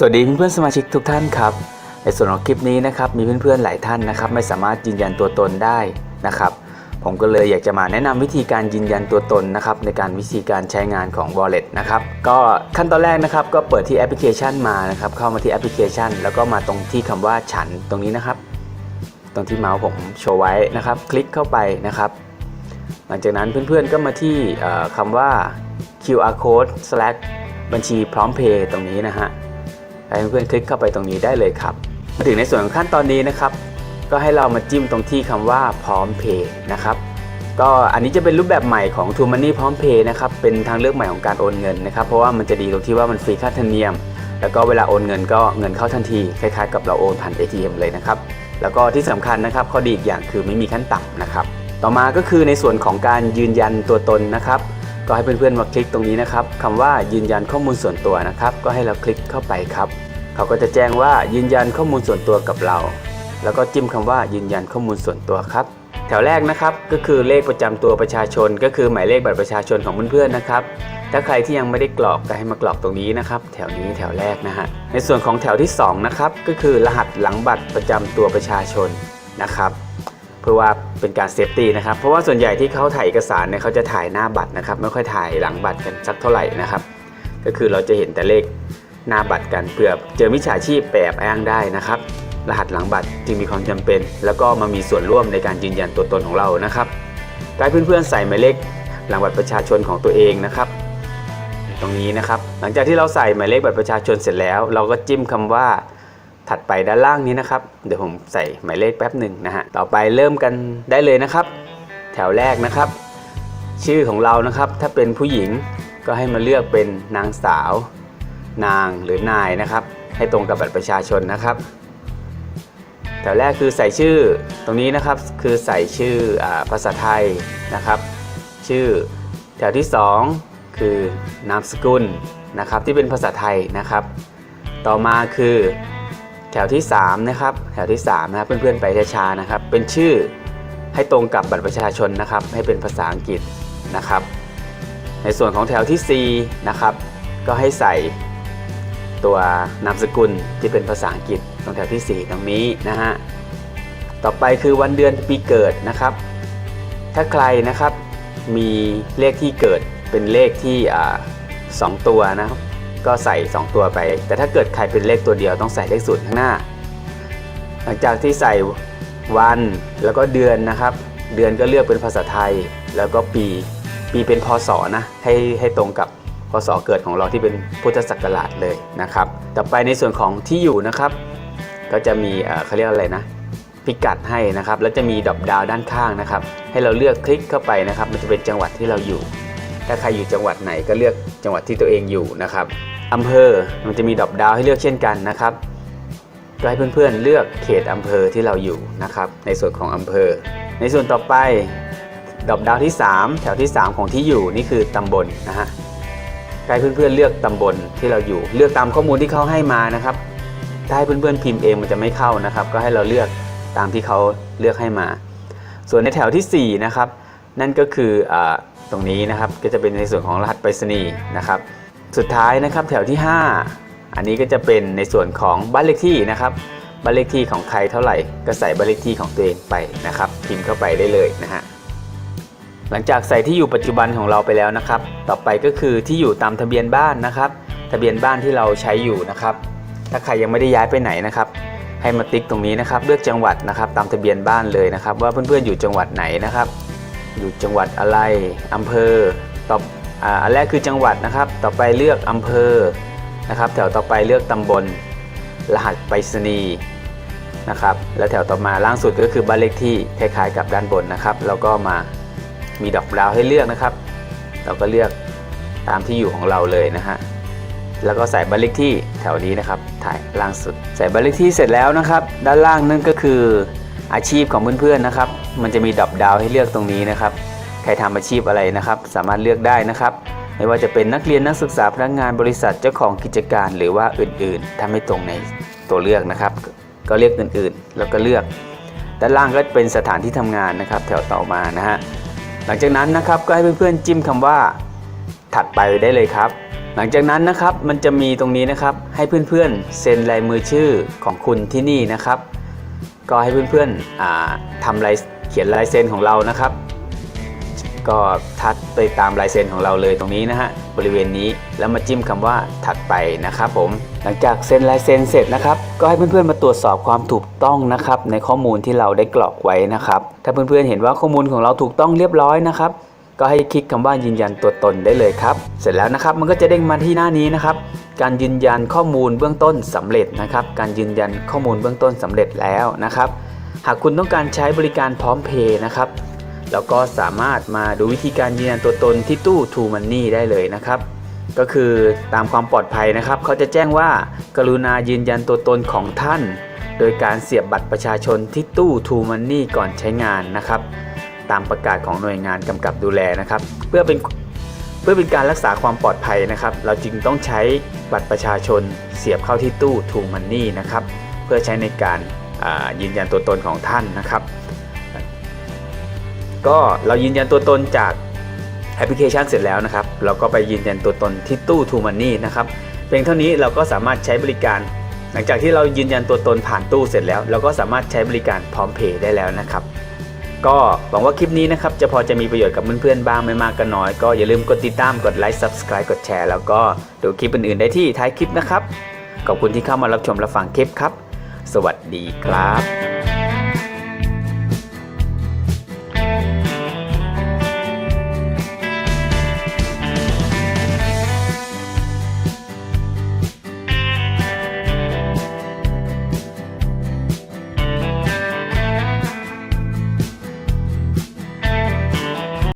สวัสดีเพื่อนๆสมาชิกทุกท่านครับ ในส่วนของคลิปนี้นะครับมีเพื่อนๆหลายท่านนะครับ ไม่สามารถยืนยันตัวตนได้นะครับ ผมก็เลยอยากจะมาแนะนำวิธีการยืนยันตัวตนนะครับในการวิธีการใช้งานของ Wallet นะครับก็ขั้นตอนแรกนะครับก็เปิดที่แอปพลิเคชันมานะครับเข้ามาที่แอปพลิเคชัน แล้วก็มาตรงที่คำว่าฉันตรงนี้นะครับ ตรงที่เมาส์ผมโชว์ไว้นะครับ คลิกเข้าไปนะครับ หลังจากนั้นเพื่อนๆก็มาที่เอ่อคำว่า QR code slash บัญชีพร้อมเพย์ตรงนี้นะฮะ ให้เพื่อนคลิกเข้าไปตรงนี้ได้เลยครับ มาถึงในส่วนของขั้นตอนนี้นะครับ ก็ให้เรามาจิ้มตรงที่คำว่าพร้อมเพย์นะครับ ก็อันนี้จะเป็นรูปแบบใหม่ของ t ูมันนี่พร้อมเพย์นะครับ เป็นทางเลือกใหม่ของการโอนเงินนะครับ เพราะว่ามันจะดีตรงที่ว่ามันฟรีค่าธรรมเนียม แล้วก็เวลาโอนเงินก็เงินเข้าทันที คล้ายๆ กับเราโอนผ่าน ATM เลยนะครับ แล้วก็ที่สำคัญนะครับ ข้อดีอีกอย่างคือไม่มีขั้นต่ำนะครับ ต่อมาก็คือในส่วนของการยืนยันตัวตนนะครับ ก็ให้เพื่อนๆมาคลิกตรงนี้นะครับคำว่ายืนยันข้อมูลส่วนตัวนะครับ ก็ให้เราคลิกเข้าไปครับเขาก็จะแจ้งว่ายืนยันข้อมูลส่วนตัวกับเรา แล้วก็จิ้มคำว่ายืนยันข้อมูลส่วนตัวครับ แถวแรกนะครับก็คือเลขประจำตัวประชาชน ก็คือหมายเลขบัตรประชาชนของเพื่อนๆนะครับถ้าใครที่ยังไม่ได้กรอกก็ให้มากรอกตรงนี้นะครับ แถวนี้แถวแรกนะฮะในส่วนของแถวที่สองนะครับก็คือรหัสหลังบัตรประจำตัวประชาชนนะครับเพื่อว่า เป็นการเซฟตี้นะครับ เพราะว่าส่วนใหญ่ที่เขาถ่ายเอกสารเนี่ยเขาจะถ่ายหน้าบัตรนะครับ ไม่ค่อยถ่ายหลังบัตรกันสักเท่าไหร่นะครับ ก็คือเราจะเห็นแต่เลขหน้าบัตรกันเพื่อเจอมิจฉาชีพแอบอ้างได้นะครับ รหัสหลังบัตรจึงมีความจำเป็น แล้วก็มามีส่วนร่วมในการยืนยันตัวตนของเรานะครับกายเพื่อนๆใส่หมายเลขหลังบัตรประชาชนของตัวเองนะครับตรงนี้นะครับ หลังจากที่เราใส่หมายเลขบัตรประชาชนเสร็จแล้ว เราก็จิ้มคำว่า ถัดไปด้านล่างนี้นะครับ เดี๋ยวผมใส่หมายเลขแป๊บหนึ่งนะฮะ ต่อไปเริ่มกันได้เลยนะครับ แถวแรกนะครับ ชื่อของเรานะครับ ถ้าเป็นผู้หญิงก็ให้มาเลือกเป็นนางสาว นางหรือนายนะครับ ให้ตรงกับบัตรประชาชนนะครับ แถวแรกคือใส่ชื่อตรงนี้นะครับคือใส่ชื่ออภาษาไทยนะครับ ชื่อแถวที่สองคือนามสกุลนะครับที่เป็นภาษาไทยนะครับ ต่อมาคือ แถวที่ 3 นะครับ แถวที่3นะครับเพื่อนๆไปช้าๆนะครับ เป็นชื่อให้ตรงกับบัตรประชาชนนะครับ ให้เป็นภาษาอังกฤษนะครับ ในส่วนของแถวทีสี่4 นะครับ ก็ให้ใส่ตัวนามสกุลที่เป็นภาษาอังกฤษตรงแถวทีสี่ 4 ตรงนี้นะฮะต่อไปคือวันเดือนปีเกิดนะครับ ถ้าใครนะครับมีเลขที่เกิดเป็นเลขที่สองตัวนะครับ ก็ใส่ 2 ตัวไป แต่ถ้าเกิดใครเป็นเลขตัวเดียวต้องใส่เลขศูนย์ข้างหน้า หลังจากที่ใส่วันแล้วก็เดือนนะครับ เดือนก็เลือกเป็นภาษาไทย แล้วก็ปีปีเป็นพศนะให้ให้ตรงกับพศเกิดของเราที่เป็นพุทธศักราชเลยนะครับ ต่อไปในส่วนของที่อยู่นะครับ ก็จะมีเอ่อเขาเรียกอะไรนะ พิกัดให้นะครับ แล้วจะมีดรอปดาวด้านข้างนะครับ ให้เราเลือกคลิกเข้าไปนะครับ มันจะเป็นจังหวัดที่เราอยู่ ถ้าใครอยู่จังหวัดไหนก็เลือกจังหวัดที่ตัวเองอยู่นะครับอำเภอมันจะมีดอปดาวให้เลือกเช่นกันนะครับก็ให้เพื่อนๆเลือกเขตอำเภอที่เราอยู่นะครับ ในส่วนของอำเภอ ในส่วนต่อไปดอปดาวที่ 3 แถวที่ 3 ของที่อยู่นี่คือตำบลนะฮะให้เพื่อนๆเลือกตำบลที่เราอยู่ เลือกตามข้อมูลที่เขาให้มานะครับถ้าให้เพื่อนๆพิมพ์เองมันจะไม่เข้านะครับ ก็ให้เราเลือกตามที่เขาเลือกให้มา ส่วนในแถวทีสี่4นะครับนั่นก็คืออา ตรงนี้นะครับก็จะเป็นในส่วนของรหัสไปรษณีย์นะครับ สุดท้ายนะครับแถวที่ 5 อันนี้ก็จะเป็นในส่วนของบ้านเลขที่นะครับบ้านเลขที่ของใครเท่าไหร่ ก็ใส่บ้านเลขที่ของตัวเองไปนะครับพิมพ์เข้าไปได้เลยนะฮะหลังจากใส่ที่อยู่ปัจจุบันของเราไปแล้วนะครับ ต่อไปก็คือที่อยู่ตามทะเบียนบ้านนะครับ ทะเบียนบ้านที่เราใช้อยู่นะครับ ถ้าใครยังไม่ได้ย้ายไปไหนนะครับ ให้มาติ๊กตรงนี้นะครับ เลือกจังหวัดนะครับ ตามทะเบียนบ้านเลยนะครับ ว่าเพื่อนๆอยู่จังหวัดไหนนะครับ อยู่จังหวัดอะไรอำเภอต่ออ่าอันแรกคือจังหวัดนะครับ ต่อไปเลือกอำเภอนะครับ แถวต่อไปเลือกตำบล รหัสไปรษณีย์นะครับ แล้วแถวต่อมาล่างสุดก็คือบ้านเลขที่คล้ายๆกับด้านบนนะครับ แล้วก็มามีดอกดาวให้เลือกนะครับ เราก็เลือกตามที่อยู่ของเราเลยนะฮะ แล้วก็ใส่บ้านเลขที่แถวนี้นะครับ ถ่ายล่างสุด ใส่บ้านเลขที่เสร็จแล้วนะครับ ด้านล่างนั่นก็คือ อาชีพของเพื่อนๆนะครับ มันจะมีดรอปดาวให้เลือกตรงนี้นะครับ ใครทำอาชีพอะไรนะครับ สามารถเลือกได้นะครับ ไม่ว่าจะเป็นนักเรียนนักศึกษาพนักงานบริษัทเจ้าของกิจการหรือว่าอื่นๆ ถ้าไม่ตรงในตัวเลือกนะครับ ก็เลือกอื่นๆ แล้วก็เลือก ด้านล่างก็เป็นสถานที่ทำงานนะครับ แถวต่อมานะฮะ หลังจากนั้นนะครับก็ให้เพื่อนๆจิ้มคำว่า ถัดไปได้เลยครับหลังจากนั้นนะครับมันจะมีตรงนี้นะครับให้เพื่อนๆเซ็นลายมือชื่อของคุณที่นี่นะครับ ก็ให้เพื่อนๆทำลายเขียนลายเซ็นของเรานะครับ ก็ทัดไปตามลายเซ็นของเราเลยตรงนี้นะฮะบริเวณนี้แล้วมาจิ้มคำว่าถัดไปนะครับผมหลังจากเซ็นลายเซ็นเสร็จนะครับ ก็ให้เพื่อนๆมาตรวจสอบความถูกต้องนะครับในข้อมูลที่เราได้กรอกไว้นะครับถ้าเพื่อนๆเห็นว่าข้อมูลของเราถูกต้องเรียบร้อยนะครับก็ให้คลิกคำว่ายืนยันตัวตนได้เลยครับ เสร็จแล้วนะครับมันก็จะเด้งมาที่หน้านี้นะครับ การยืนยันข้อมูลเบื้องต้นสำเร็จนะครับ การยืนยันข้อมูลเบื้องต้นสำเร็จแล้วนะครับ หากคุณต้องการใช้บริการพร้อมเพย์นะครับแล้วก็สามารถมาดูวิธีการยืนยันตัวตนที่ตู้ True Money ได้เลยนะครับ ก็คือตามความปลอดภัยนะครับ เขาจะแจ้งว่า กรุณายืนยันตัวตนของท่าน โดยการเสียบบัตรประชาชนที่ตู้ True Money ก่อนใช้งานนะครับ ตามประกาศของหน่วยงานกำกับดูแลนะครับ เพื่อเป็นเพื่อเป็นการรักษาความปลอดภัยนะครับ เราจึงต้องใช้ บัตรประชาชนเสียบเข้าที่ตู้ True Money นะครับ เพื่อใช้ในการยืนยันตัวตนของท่านนะครับ ก็เรายืนยันตัวตนจากแอปพลิเคชันเสร็จแล้วนะครับ เราก็ไปยืนยันตัวตนที่ตู้ True Money นะครับ เพียงเท่านี้เราก็สามารถใช้บริการ หลังจากที่เรายืนยันตัวตนผ่านตู้เสร็จแล้ว เราก็สามารถใช้บริการพร้อมเพย์ได้แล้วนะครับ ก็หวังว่าคลิปนี้นะครับจะพอจะมีประโยชน์กับเพื่อนๆบ้างไม่มากก็น้อย ก็อย่าลืมกดติดตามกดไลค์ Subscribe กดแชร์ แล้วก็ดูคลิปอื่นๆได้ที่ท้ายคลิปนะครับ ขอบคุณที่เข้ามารับชมและฟังคลิปครับ สวัสดีครับ